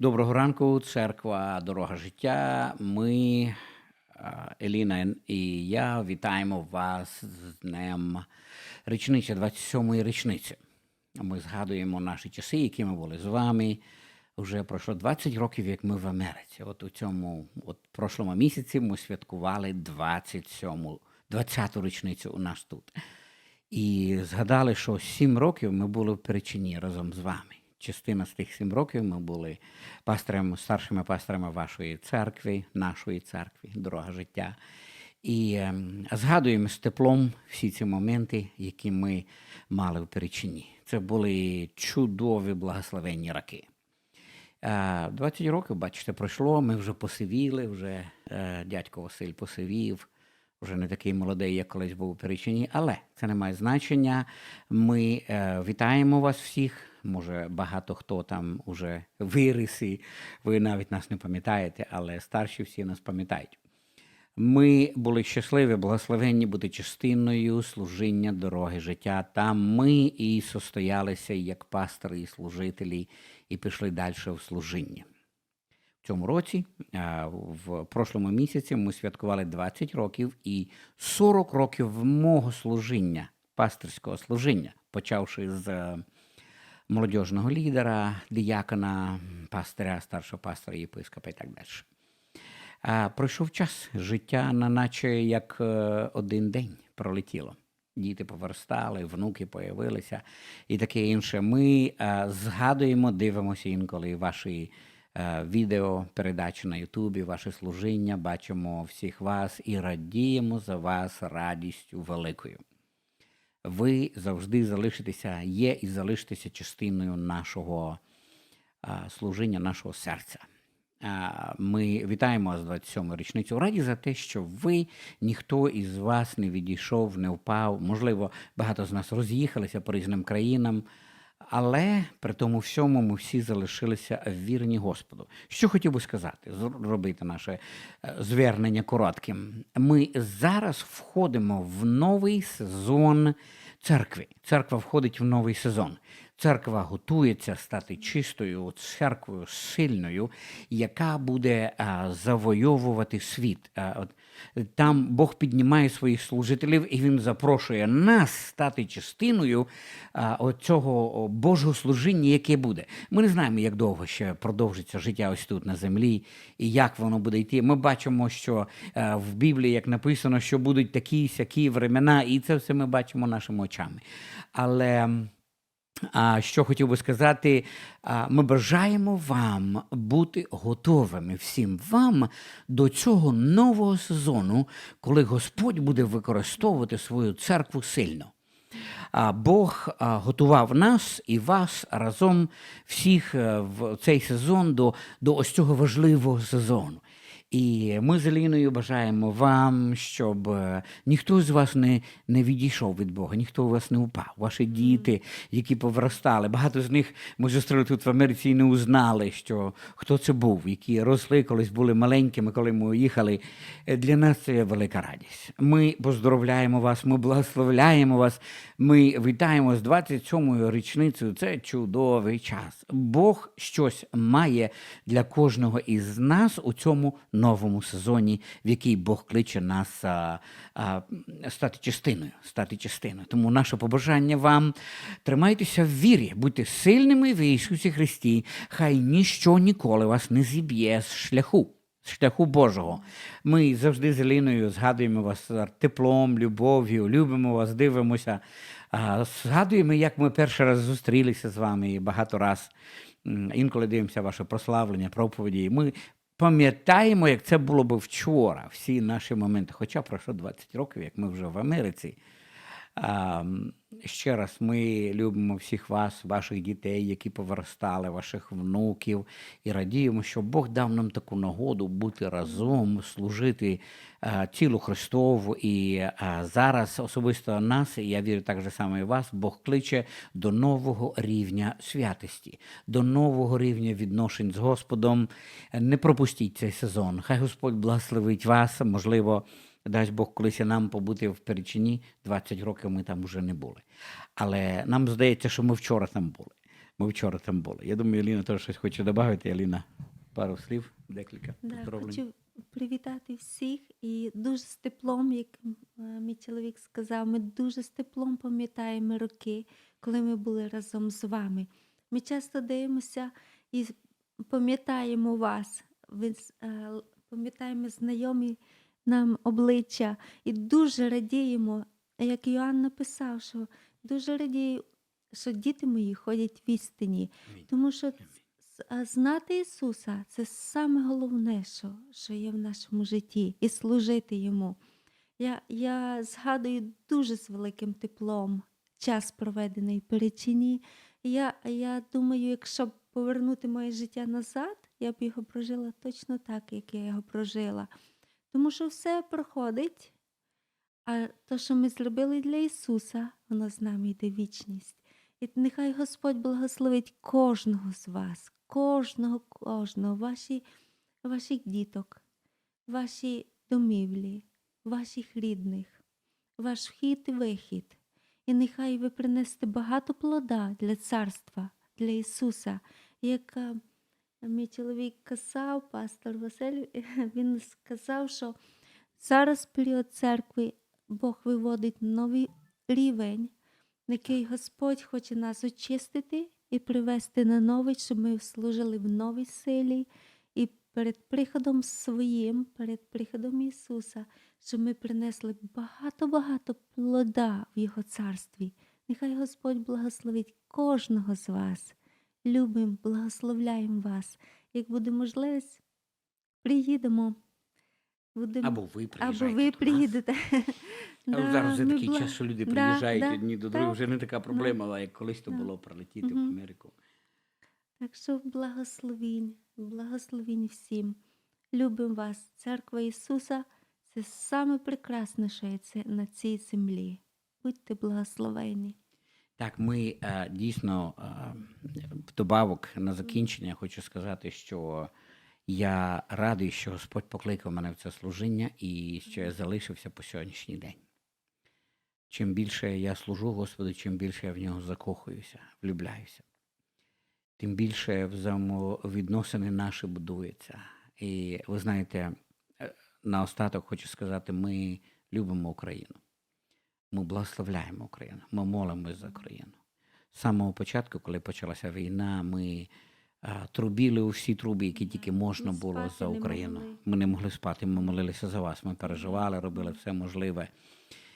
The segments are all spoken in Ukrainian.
Доброго ранку, церква Дорога життя. Ми, Еліна і я, вітаємо вас з днем річниці, 27-ї річниці. Ми згадуємо наші часи, які ми були з вами. Вже пройшло 20 років, як ми в Америці. От у цьому, от прошлому місяці ми святкували 27-му, 20-ту річницю у нас тут. І згадали, що 7 років ми були в Перечині разом з вами. Частина з тих 7 років ми були пасторами, старшими пасторами вашої церкви, нашої церкви, дорога життя. І ем, згадуємо з теплом всі ці моменти, які ми мали в Перечині. Це були чудові благословенні роки. Е, 20 років, бачите, пройшло, ми вже посивіли, вже е, дядько Василь посивів, вже не такий молодий, як колись був у Перечині, але це не має значення. Ми е, вітаємо вас всіх. Може, багато хто там уже виріс, ви навіть нас не пам'ятаєте, але старші всі нас пам'ятають. Ми були щасливі, благословенні бути частиною служіння дороги життя. Там ми і состоялися як пастори і служителі, і пішли далі в служіння. В цьому році, в прошлому місяці, ми святкували 20 років і 40 років мого служіння, пасторського служіння, почавши з молодіжного лідера, діякона, пастиря, старшого пастора, єпископа і так далі. А пройшов час життя, на наче як е, один день пролетіло. Діти повиростали, внуки появилися і таке інше. Ми е, згадуємо, дивимося інколи ваші е, відео, передачі на Ютубі, ваше служіння, бачимо всіх вас і радіємо за вас радістю великою. Ви завжди залишитеся, є і залишитеся частиною нашого служіння, нашого серця. Ми вітаємо вас з 27 річницю. Раді за те, що ви ніхто із вас не відійшов, не впав. Можливо, багато з нас роз'їхалися по різним країнам, але при тому всьому ми всі залишилися вірні Господу. Що хотів би сказати, зробити наше е, звернення коротким. Ми зараз входимо в новий сезон церкви. Церква входить в новий сезон. Церква готується стати чистою церквою сильною, яка буде завойовувати світ. От, там Бог піднімає своїх служителів і Він запрошує нас стати частиною цього Божого служіння, яке буде. Ми не знаємо, як довго ще продовжиться життя ось тут на землі і як воно буде йти. Ми бачимо, що в Біблії, як написано, що будуть такі сякі времена, і це все ми бачимо нашими очами. Але. А що хотів би сказати, ми бажаємо вам бути готовими всім вам до цього нового сезону, коли Господь буде використовувати свою церкву сильно. Бог готував нас і вас разом всіх е, в цей сезон до, до ось цього важливого сезону. І ми з Еліною бажаємо вам, щоб е, ніхто з вас не, не відійшов від Бога, ніхто у вас не упав. Ваші діти, які повиростали, багато з них ми зустріли тут в Америці і не узнали, що хто це був, які росли колись були маленькими, коли ми їхали. Е, Для нас це велика радість. Ми поздоровляємо вас, ми благословляємо вас. Ми вітаємо з 27-ю річницею. Це чудовий час. Бог щось має для кожного із нас у цьому новому сезоні, в який Бог кличе нас а, а, стати частиною, стати частиною. Тому наше побажання вам тримайтеся в вірі, будьте сильними в Ісусі Христі. Хай ніщо ніколи вас не зіб'є з шляху. Шляху Божого. Ми завжди з Еліною згадуємо вас теплом, любов'ю, любимо вас, дивимося. Згадуємо, як ми перший раз зустрілися з вами і багато раз. Інколи дивимося ваше прославлення, проповіді. Ми пам'ятаємо, як це було би вчора, всі наші моменти. Хоча пройшло 20 років, як ми вже в Америці. Ще раз ми любимо всіх вас, ваших дітей, які повиростали, ваших внуків, і радіємо, що Бог дав нам таку нагоду бути разом, служити цілу Христову. І зараз особисто нас, і я вірю так же само і вас, Бог кличе до нового рівня святості, до нового рівня відношень з Господом. Не пропустіть цей сезон. Хай Господь благословить вас, можливо. Дасть Бог колись і нам побути в Перечині, 20 років ми там вже не були. Але нам здається, що ми вчора там були. Ми вчора там були. Я думаю, Еліна теж щось хоче додати. Еліна, пару слів, декілька Да, хочу привітати всіх і дуже з теплом, як е, мій чоловік сказав, ми дуже з теплом пам'ятаємо роки, коли ми були разом з вами. Ми часто дивимося і пам'ятаємо вас, ви е, пам'ятаємо знайомі нам обличчя і дуже радіємо, як Йоанн написав, що дуже радію, що діти мої ходять в істині, тому що знати Ісуса це саме головне, що, що є в нашому житті, і служити Йому. Я, я згадую дуже з великим теплом час, проведений в Перечині. Я, я думаю, якщо б повернути моє життя назад, я б його прожила точно так, як я його прожила. Тому що все проходить, а те, що ми зробили для Ісуса, воно з нами йде вічність. І нехай Господь благословить кожного з вас, кожного, кожного, ваші, ваших діток, ваші домівлі, ваших рідних, ваш вхід і вихід. І нехай ви принесете багато плода для царства, для Ісуса. Як е, мій чоловік казав, пастор Василь, він сказав, що зараз період церкви Бог виводить новий рівень, який Господь хоче нас очистити і привести на новий, щоб ми служили в новій силі. І перед приходом своїм, перед приходом Ісуса, щоб ми принесли багато-багато плода в Його царстві. Нехай Господь благословить кожного з вас. Любимо, благословляємо вас. Як буде можливість, приїдемо. Будемо Або ви або ви приїдете. Да, зараз вже такий бла- час, що люди Да, приїжджають да, одні до других, вже не така проблема, але як колись то Да. було прилетіти в Америку. Так що благословінь, благословінь всім. Любимо вас. Церква Ісуса це саме прекрасне, що є на цій землі. Будьте благословені. Так, ми е, дійсно е, вдобавок на закінчення хочу сказати, що я радий, що Господь покликав мене в це служіння і що я залишився по сьогоднішній день. Чим більше я служу Господу, чим більше я в нього закохуюся, влюбляюся, тим більше взаємовідносини наші будуються. І ви знаєте, е, наостаток хочу сказати, ми любимо Україну. Ми благословляємо Україну, ми молимось за Україну. З самого початку, коли почалася війна, ми а, трубіли у всі труби, які тільки можна Ми було за Україну. могли. Ми не могли спати, ми молилися за вас. Ми переживали, робили все можливе.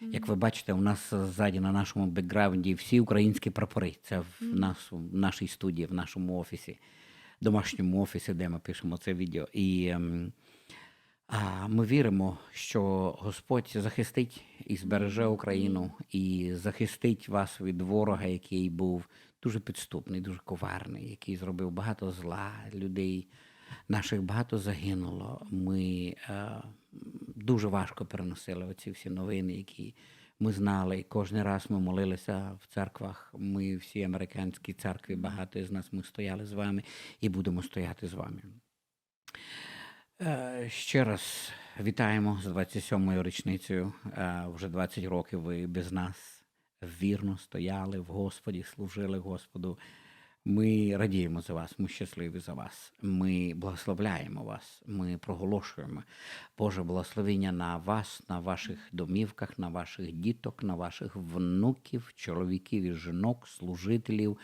Як ви бачите, у нас ззаді на нашому бекграунді всі українські прапори. Це в нас в нашій студії, в нашому офісі, домашньому офісі, де ми пишемо це відео. І ем, а ми віримо, що Господь захистить і збереже Україну, і захистить вас від ворога, який був дуже підступний, дуже коварний, який зробив багато зла, людей наших багато загинуло. Ми е, дуже важко переносили оці всі новини, які ми знали. І кожен раз ми молилися в церквах. Ми всі американські церкви, багато з нас ми стояли з вами і будемо стояти з вами. Е, Ще раз вітаємо з 27-ю річницею. Е, Вже 20 років ви без нас вірно стояли в Господі, служили Господу. Ми радіємо за вас, ми щасливі за вас. Ми благословляємо вас. Ми проголошуємо Боже благословення на вас, на ваших домівках, на ваших діток, на ваших внуків, чоловіків і жінок, служителів.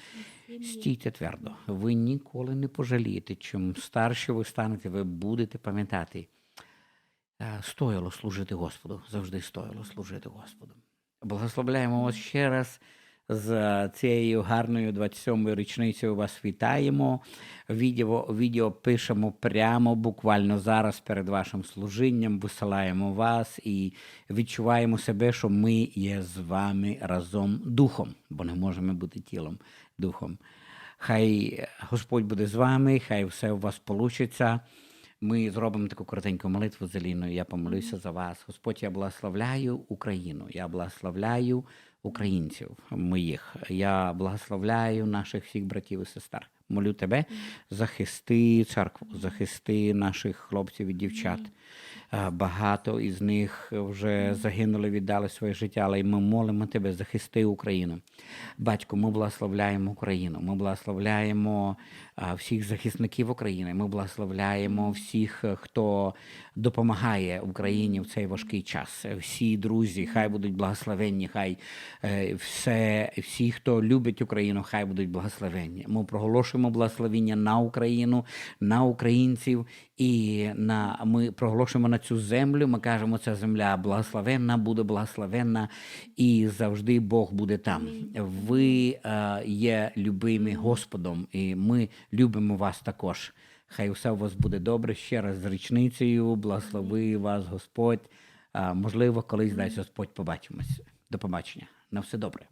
Стійте твердо. Ви ніколи не пожалієте. Чим старше ви станете, ви будете пам'ятати. е, Стояло служити Господу, завжди стояло служити Господу. Благословляємо вас ще раз з цією гарною 27-ю річницею вас вітаємо. Відео, відео пишемо прямо буквально зараз перед вашим служінням, висилаємо вас і відчуваємо себе, що ми є з вами разом духом, бо не можемо бути тілом, духом. Хай Господь буде з вами, хай все у вас получиться. Ми зробимо таку коротеньку молитву з Еліною. Я помолюся за вас. Господь, я благословляю Україну. Я благословляю українців моїх. Я благословляю наших всіх братів і сестер молю тебе, захисти церкву, захисти наших хлопців і дівчат. Е, Багато із них вже загинули, віддали своє життя, але ми молимо тебе, захисти Україну. Батько, ми благословляємо Україну. Ми благословляємо всіх захисників України. Ми благословляємо всіх, е, хто допомагає Україні в цей важкий час. Всі друзі, хай будуть благословенні, хай е, все, всі, хто любить Україну, хай будуть благословенні. Ми проголошуємо благословення на Україну, на українців, і на ми проголошуємо на цю землю. Ми кажемо, ця земля благословенна, буде благословенна, і завжди Бог буде там. Ви е, є любимі Господом, і ми любимо вас також. Хай усе у вас буде добре. Ще раз з річницею, благослови вас Господь. А, можливо, колись дасть Господь побачимось. До побачення. На все добре.